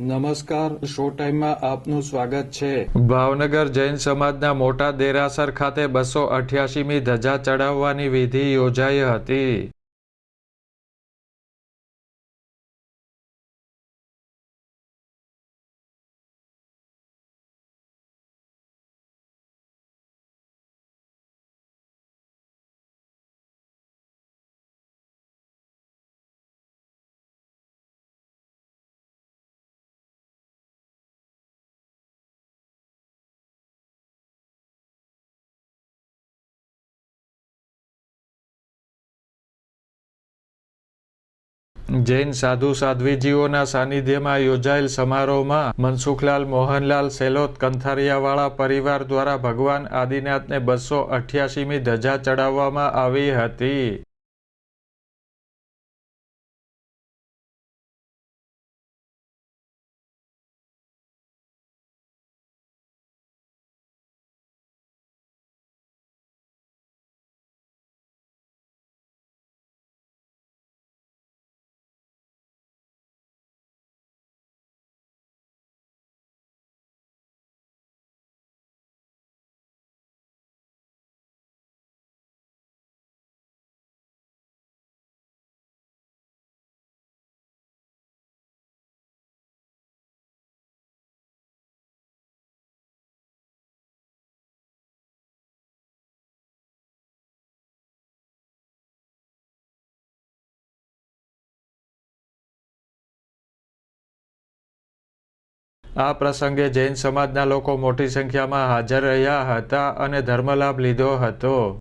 નમસ્કાર, શો ટાઈમમાં આપનું સ્વાગત છે. ભાવનગર જૈન સમાજના મોટા દેરાસર ખાતે બસો અઠ્યાસીમી ધજા ચડાવવાની વિધિ યોજાઈ હતી. જૈન સાધુ સાધ્વીજીઓના સાનિધ્યમાં યોજાયેલ સમારોહમાં મનસુખલાલ મોહનલાલ સેલોત કંથારિયાવાળા પરિવાર દ્વારા ભગવાન આદિનાથને બસો અઠ્યાસીમી ધજા ચડાવવામાં આવી હતી. આ પ્રસંગે જૈન સમાજના લોકો મોટી સંખ્યામાં હાજર રહ્યા હતા અને ધર્મલાભ લીધો હતો.